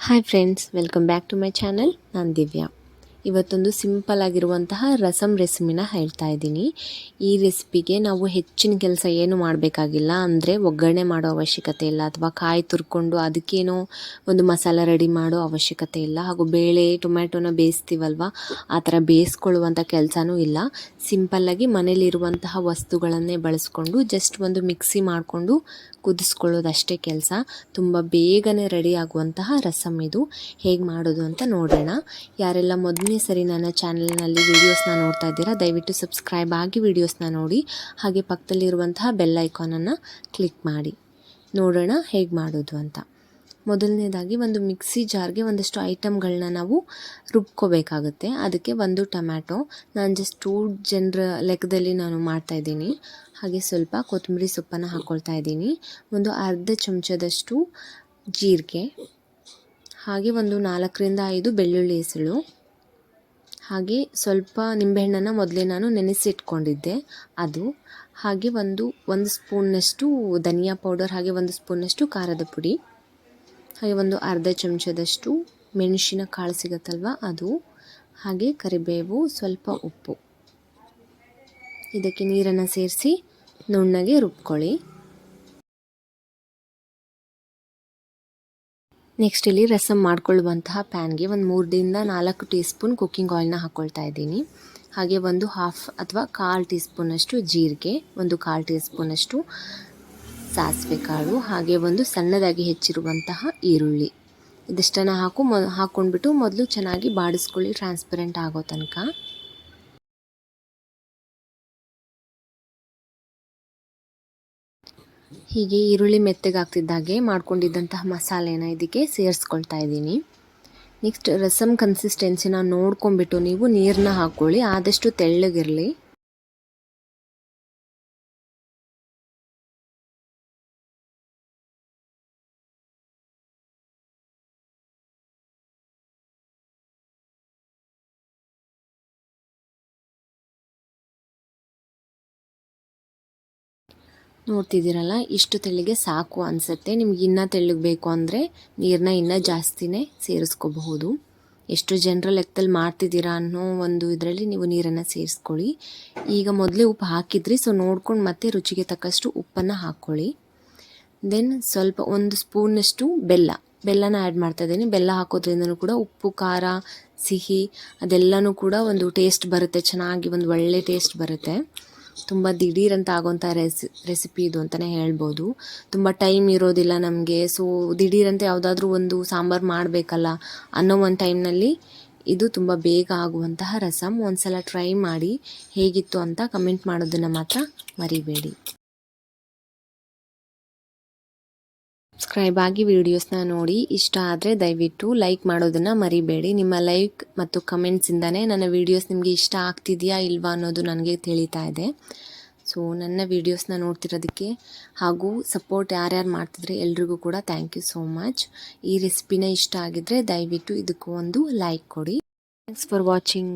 Hi friends welcome back to my channel ನಾನು ದಿವ್ಯಾ. ಇವತ್ತೊಂದು simple ಆಗಿರುವಂತಹ ರಸಮ್ ರೆಸಿಪಿನ ಹೇಳ್ತಾ ಇದ್ದೀನಿ. ಈ ರೆಸಿಪಿಗೆ ನಾವು ಹೆಚ್ಚಿನ ಕೆಲಸ ಏನು ಮಾಡಬೇಕಾಗಿಲ್ಲ ಅಂದರೆ ಒಗ್ಗರಣೆ ಮಾಡೋ ಅವಶ್ಯಕತೆ ಇಲ್ಲ ಅಥವಾ ಕಾಯಿ ತುರ್ಕೊಂಡು ಅದಕ್ಕೇನೋ ಒಂದು ಮಸಾಲ ರೆಡಿ ಮಾಡೋ ಅವಶ್ಯಕತೆ ಇಲ್ಲ. ಹಾಗೂ ಬೇಳೆ ಟೊಮ್ಯಾಟೊನ ಬೇಯಿಸ್ತೀವಲ್ವ? ಆ ಥರ ಬೇಯಿಸ್ಕೊಳ್ಳುವಂಥ ಕೆಲಸನೂ ಇಲ್ಲ. ಸಿಂಪಲ್ಲಾಗಿ ಮನೇಲಿರುವಂತಹ ವಸ್ತುಗಳನ್ನೇ ಬಳಸ್ಕೊಂಡು ಜಸ್ಟ್ ಒಂದು ಮಿಕ್ಸಿ ಮಾಡಿಕೊಂಡು ಕುದಿಸ್ಕೊಳ್ಳೋದಷ್ಟೇ ಕೆಲಸ. ತುಂಬ ಬೇಗನೆ ರೆಡಿ ಆಗುವಂತಹ ರಸಮ್ ಇದು. ಹೇಗೆ ಮಾಡೋದು ಅಂತ ನೋಡೋಣ. ಯಾರೆಲ್ಲ ಮೊದಲನೇ ಸರಿ ನನ್ನ ಚಾನಲ್ನಲ್ಲಿ ವೀಡಿಯೋಸ್ನ ನೋಡ್ತಾ ಇದ್ದೀರಾ, ದಯವಿಟ್ಟು ಸಬ್ಸ್ಕ್ರೈಬ್ ಆಗಿ ವೀಡಿಯೋಸ್ನ ನೋಡಿ. ಹಾಗೆ ಪಕ್ಕದಲ್ಲಿರುವಂತಹ ಬೆಲ್ ಐಕಾನನ್ನು ಕ್ಲಿಕ್ ಮಾಡಿ. ನೋಡೋಣ ಹೇಗೆ ಮಾಡೋದು ಅಂತ. ಮೊದಲನೇದಾಗಿ ಒಂದು ಮಿಕ್ಸಿ ಜಾರ್ಗೆ ಒಂದಷ್ಟು ಐಟಮ್ಗಳನ್ನ ನಾವು ರುಬ್ಕೋಬೇಕಾಗುತ್ತೆ. ಅದಕ್ಕೆ ಒಂದು ಟೊಮ್ಯಾಟೊ. ನಾನು ಜಸ್ಟ್ ಟೂ ಜನರ ಲೆಕ್ಕದಲ್ಲಿ ನಾನು ಮಾಡ್ತಾಯಿದ್ದೀನಿ ಹಾಗೆ ಸ್ವಲ್ಪ ಕೊತ್ತಂಬರಿ ಸೊಪ್ಪನ್ನು ಹಾಕ್ಕೊಳ್ತಾ ಇದ್ದೀನಿ. ಒಂದು ಅರ್ಧ ಚಮಚದಷ್ಟು ಜೀರಿಗೆ. ಹಾಗೆ ಒಂದು ನಾಲ್ಕರಿಂದ ಐದು ಬೆಳ್ಳುಳ್ಳಿ ಹೆಸಳು. ಹಾಗೆ ಸ್ವಲ್ಪ ನಿಂಬೆಹಣ್ಣನ್ನು ಮೊದಲೇ ನಾನು ನೆನೆಸಿಟ್ಕೊಂಡಿದ್ದೆ. ಅದು. ಹಾಗೆ ಒಂದು ಒಂದು ಸ್ಪೂನ್ನಷ್ಟು ಧನಿಯಾ ಪೌಡರ್, ಹಾಗೆ ಒಂದು ಸ್ಪೂನ್ನಷ್ಟು ಖಾರದ ಪುಡಿ. ಹಾಗೆ ಒಂದು ಅರ್ಧ ಚಮಚದಷ್ಟು ಮೆಣಸಿನ ಕಾಳು ಸಿಗುತ್ತಲ್ವ ಅದು, ಹಾಗೆ ಕರಿಬೇವು, ಸ್ವಲ್ಪ ಉಪ್ಪು. ಇದಕ್ಕೆ ನೀರನ್ನು ಸೇರಿಸಿ ನುಣ್ಣಗೆ ರುಬ್ಕೊಳ್ಳಿ. ನೆಕ್ಸ್ಟ್ ಇಲ್ಲಿ ರಸಮ್ ಮಾಡ್ಕೊಳ್ಳುವಂತಹ ಪ್ಯಾನ್ಗೆ ಒಂದು ಮೂರರಿಂದ ನಾಲ್ಕು ಟೀ ಸ್ಪೂನ್ ಕುಕ್ಕಿಂಗ್ ಆಯಿಲ್ನ ಹಾಕ್ಕೊಳ್ತಾ ಇದ್ದೀನಿ. ಹಾಗೆ ಒಂದು ಹಾಫ್ ಅಥವಾ ಕಾಲು ಟೀ ಸ್ಪೂನಷ್ಟು ಜೀರಿಗೆ, ಒಂದು ಕಾಲು ಟೀ ಸ್ಪೂನಷ್ಟು ಸಾಸಿವೆ ಕಾಳು, ಹಾಗೆ ಒಂದು ಸಣ್ಣದಾಗಿ ಹೆಚ್ಚಿರುವಂತಹ ಈರುಳ್ಳಿ. ಇದಿಷ್ಟನ್ನು ಹಾಕು, ಮ ಹಾಕ್ಕೊಂಡ್ಬಿಟ್ಟು ಮೊದಲು ಚೆನ್ನಾಗಿ ಬಾಡಿಸ್ಕೊಳ್ಳಿ ಟ್ರಾನ್ಸ್ಪರೆಂಟ್ ಆಗೋ ತನಕ. ಹೀಗೆ ಈರುಳ್ಳಿ ಮೆತ್ತಗಾಗ್ತಿದ್ದಾಗೆ ಮಾಡ್ಕೊಂಡಿದ್ದಂತಹ ಮಸಾಲೆನ ಇದಕ್ಕೆ ಸೇರಿಸ್ಕೊಳ್ತಾ ಇದ್ದೀನಿ. ನೆಕ್ಸ್ಟ್ ರಸಮ್ ಕನ್ಸಿಸ್ಟೆನ್ಸಿನ ನೋಡ್ಕೊಂಬಿಟ್ಟು ನೀವು ನೀರನ್ನ ಹಾಕ್ಕೊಳ್ಳಿ, ಆದಷ್ಟು ತೆಳ್ಳಗಿರಲಿ. ನೋಡ್ತಿದ್ದೀರಲ್ಲ, ಇಷ್ಟು ತೆಳ್ಳಿಗೆ ಸಾಕು ಅನಿಸುತ್ತೆ. ನಿಮ್ಗೆ ಇನ್ನೂ ತೆಳ್ಳಗೆ ಬೇಕು ಅಂದರೆ ನೀರನ್ನ ಇನ್ನೂ ಜಾಸ್ತಿನೇ ಸೇರಿಸ್ಕೋಬಹುದು. ಎಷ್ಟು ಜನರ ಲೆಕ್ಕದಲ್ಲಿ ಮಾಡ್ತಿದ್ದೀರಾ ಅನ್ನೋ ಒಂದು ಇದರಲ್ಲಿ ನೀವು ನೀರನ್ನು ಸೇರಿಸ್ಕೊಳ್ಳಿ. ಈಗ ಮೊದಲೇ ಉಪ್ಪು ಹಾಕಿದ್ರಿ ಸೊ ನೋಡ್ಕೊಂಡು ಮತ್ತೆ ರುಚಿಗೆ ತಕ್ಕಷ್ಟು ಉಪ್ಪನ್ನು ಹಾಕ್ಕೊಳ್ಳಿ ದೆನ್ ಸ್ವಲ್ಪ ಒಂದು ಸ್ಪೂನಷ್ಟು ಬೆಲ್ಲ. ಬೆಲ್ಲನ ಆ್ಯಡ್ ಮಾಡ್ತಾ ಇದ್ದೀನಿ. ಬೆಲ್ಲ ಹಾಕೋದ್ರಿಂದನೂ ಕೂಡ ಉಪ್ಪು, ಖಾರ, ಸಿಹಿ ಅದೆಲ್ಲನೂ ಕೂಡ ಒಂದು ಟೇಸ್ಟ್ ಬರುತ್ತೆ. ಚೆನ್ನಾಗಿ ಒಂದು ಒಳ್ಳೆ ಟೇಸ್ಟ್ ಬರುತ್ತೆ. ತುಂಬ ದಿಢೀರಂತ ಆಗೋಂಥ ರೆಸಿ, ರೆಸಿಪಿ ಇದು ಅಂತಲೇ ಹೇಳ್ಬೋದು. ತುಂಬ ಟೈಮ್ ಇರೋದಿಲ್ಲ ನಮಗೆ. ಸೊ ದಿಢೀರಂತ ಯಾವುದಾದ್ರೂ ಒಂದು ಸಾಂಬಾರು ಮಾಡಬೇಕಲ್ಲ ಅನ್ನೋ ಒಂದು ಟೈಮ್ನಲ್ಲಿ ಇದು ತುಂಬ ಬೇಗ ಆಗುವಂತಹ ರಸಮ್ ಒಂದು ಸಲ ಟ್ರೈ ಮಾಡಿ ಹೇಗಿತ್ತು ಅಂತ ಕಮೆಂಟ್ ಮಾಡೋದನ್ನು ಮಾತ್ರ ಮರಿಬೇಡಿ. ಸಬ್ಸ್ಕ್ರೈಬ್ ಆಗಿ ವಿಡಿಯೋಸ್ನ ನೋಡಿ. ಇಷ್ಟ ಆದರೆ ದಯವಿಟ್ಟು ಲೈಕ್ ಮಾಡೋದನ್ನು ಮರಿಬೇಡಿ. ನಿಮ್ಮ ಲೈಕ್ ಮತ್ತು ಕಮೆಂಟ್ಸಿಂದನೇ ನನ್ನ ವೀಡಿಯೋಸ್ ನಿಮಗೆ ಇಷ್ಟ ಆಗ್ತಿದೆಯಾ ಇಲ್ವಾ ಅನ್ನೋದು ನನಗೆ ತಿಳಿತಾ ಇದೆ. ಸೊ ನನ್ನ ವೀಡಿಯೋಸ್ನ ನೋಡ್ತಿರೋದಕ್ಕೆ ಹಾಗೂ ಸಪೋರ್ಟ್ ಯಾರ್ಯಾರು ಮಾಡ್ತಿದ್ರೆ ಎಲ್ರಿಗೂ ಕೂಡ ಥ್ಯಾಂಕ್ ಯು ಸೋ ಮಚ್ ಈ ರೆಸಿಪಿನ ಇಷ್ಟ ಆಗಿದ್ದರೆ ದಯವಿಟ್ಟು ಇದಕ್ಕೂ ಒಂದು ಲೈಕ್ ಕೊಡಿ. Thanks for watching